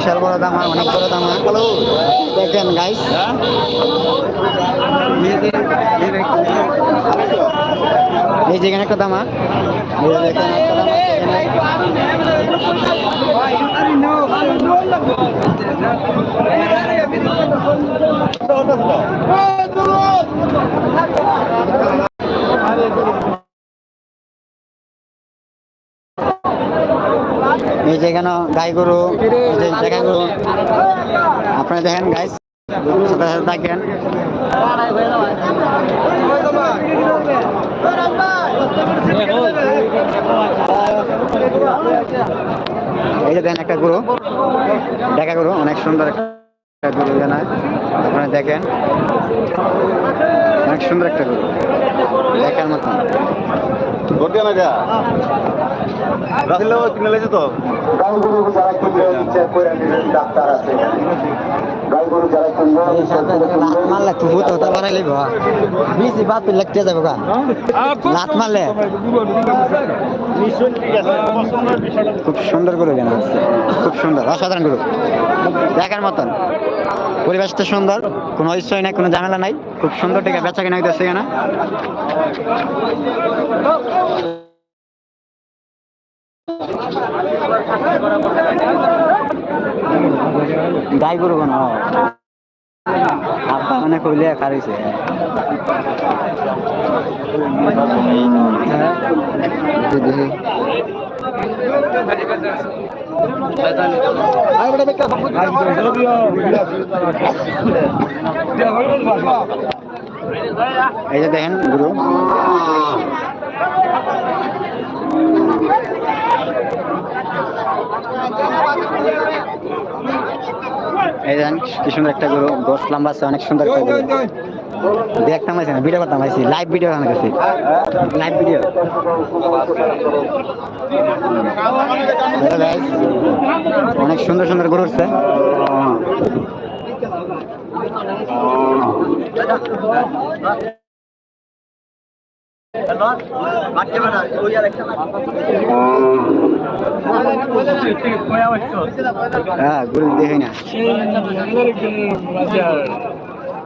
বিশাল বড় দামা অনেক বড় দামা। দেখেন গাইস এই যেখানে একটা দামা এই যে দেখেন, একটা দামা এই যে এখানে গাই গরু দেখা গরু। আপনারা দেখেন গাইস সাথে সাথে থাকেন। এই যে দেখেন একটা গরু দেখা গরু, অনেক সুন্দর একটা গরু এখানে। আপনারা দেখেন, অনেক সুন্দর একটা গরু, দেখার মতন। কিনে লেছে তো? গাইগরু যারা কিনবে চেক করে ডাক্তার আছে। যারা কিনবে খুব হতো তা বাড়াই লিব বেশি বাদ লাগতে যাবে গা। লাত মারলে খুব সুন্দর করে কেনা খুব সুন্দর অসাধারণ গরু দেখার মতন। পরিবেশটা সুন্দর কোনো ইচ্ছয় নাই কোনো ঝামেলা নাই। খুব সুন্দর থেকে বেচা কেনা হইতেছে এখানে গাই গরু কোন আব্বা মানে কইলে খারিছে এই যে দেখেন গুরু এই কি সুন্দর একটা গরু গোস লম্বা আছে, অনেক সুন্দর একটা গরু। দেখতাম আছি না ভিডিও করতাম লাইভ ভিডিও আমার কাছে লাইভ ভিডিও অনেক সুন্দর সুন্দর গরু উঠছে। হ্যাঁ গরু দেখি না।